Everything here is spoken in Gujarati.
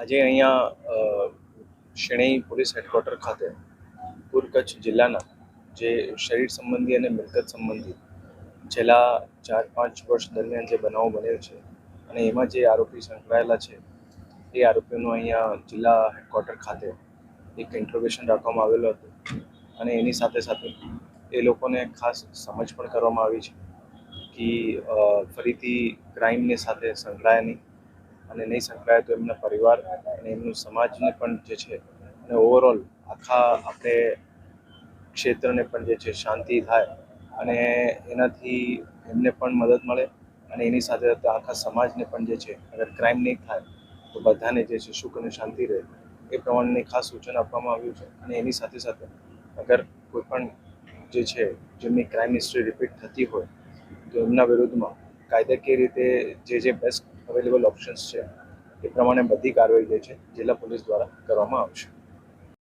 આજે અહીંયા શેણઈ પોલીસ હેડક્વાર્ટર ખાતે પૂર કચ્છ જિલ્લાના જે શરીર સંબંધી અને મિલકત સંબંધી છેલ્લા ચાર પાંચ વર્ષ દરમિયાન જે બનાવો બનેલ છે અને એમાં જે આરોપી સંકળાયેલા છે, એ આરોપીઓનું અહીંયા જિલ્લા હેડક્વાર્ટર ખાતે એક ઇન્ટ્રોગેશન રાખવામાં આવેલું હતું અને એની સાથે સાથે એ લોકોને ખાસ સમજ પણ કરવામાં આવી છે કે ફરીથી ક્રાઇમની સાથે સંકળાયા નહીં અને નહીં સંકળાય તો એમના પરિવાર અને એમનું સમાજને પણ જે છે અને ઓવરઓલ આખા આપણે ક્ષેત્રને પણ જે છે શાંતિ થાય અને એનાથી એમને પણ મદદ મળે અને એની સાથે સાથે આખા સમાજને પણ જે છે અગર ક્રાઇમ નહીં થાય તો બધાને જે છે સુખ અને શાંતિ રહે. એ પ્રમાણેની ખાસ સૂચન આપવામાં આવ્યું છે અને એની સાથે સાથે અગર કોઈ પણ જે છે જેમની ક્રાઇમ હિસ્ટ્રી રિપીટ થતી હોય તો એમના વિરુદ્ધમાં કાયદાકીય રીતે જે જે બેસ્ટ અવેલેબલ ઓપ્શન્સ છે, એ પ્રમાણે બધી કાર્યવાહી જે છે, જિલ્લા પોલીસ દ્વારા કરવામાં આવશે.